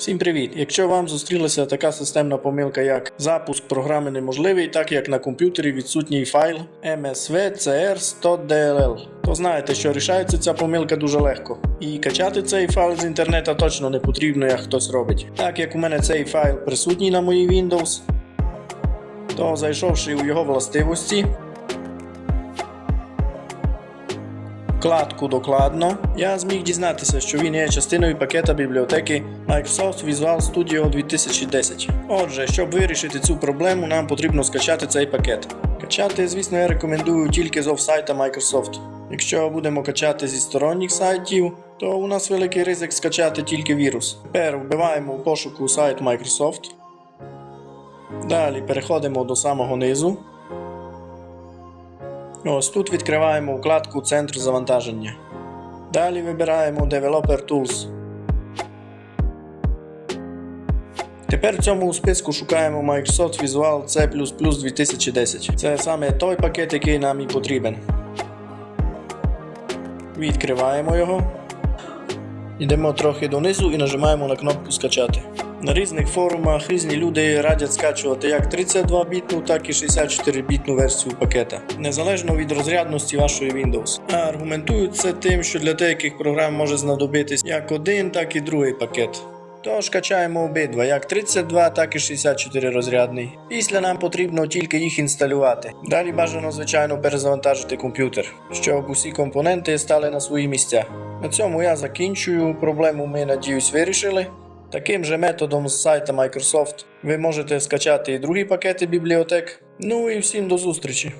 Всім привіт! Якщо вам зустрілася така системна помилка, як запуск програми неможливий, так як на комп'ютері відсутній файл msv.cr100dll, то знаєте, що рішається ця помилка дуже легко. І качати цей файл з інтернету точно не потрібно, як хтось робить. Так як у мене цей файл присутній на моїй Windows, то зайшовши у його властивості, вкладку докладно, я зміг дізнатися, що він є частиною пакета бібліотеки Microsoft Visual Studio 2010. Отже, щоб вирішити цю проблему, нам потрібно скачати цей пакет. Качати, звісно, я рекомендую тільки з офсайта Microsoft. Якщо будемо качати зі сторонніх сайтів, то у нас великий ризик скачати тільки вірус. Тепер вбиваємо в пошуку сайт Microsoft. Далі переходимо до самого низу. Ось тут відкриваємо вкладку Центр завантаження. Далі вибираємо Developer Tools. Тепер в цьому списку шукаємо Microsoft Visual C 2010. Це саме той пакет, який нам і потрібен. Відкриваємо його. Йдемо трохи донизу і нажимаємо на кнопку скачати. На різних форумах різні люди радять скачувати як 32-бітну, так і 64-бітну версію пакета, незалежно від розрядності вашої Windows. А аргументують це тим, що для деяких програм може знадобитись як один, так і другий пакет. Тож качаємо обидва, як 32, так і 64 розрядний. Після нам потрібно тільки їх інсталювати. Далі бажано, звичайно, перезавантажити комп'ютер, щоб усі компоненти стали на свої місця. На цьому я закінчую. Проблему ми, надіюсь, вирішили. Таким же методом з сайта Microsoft ви можете скачати і другі пакети бібліотек. Ну і всім до зустрічі!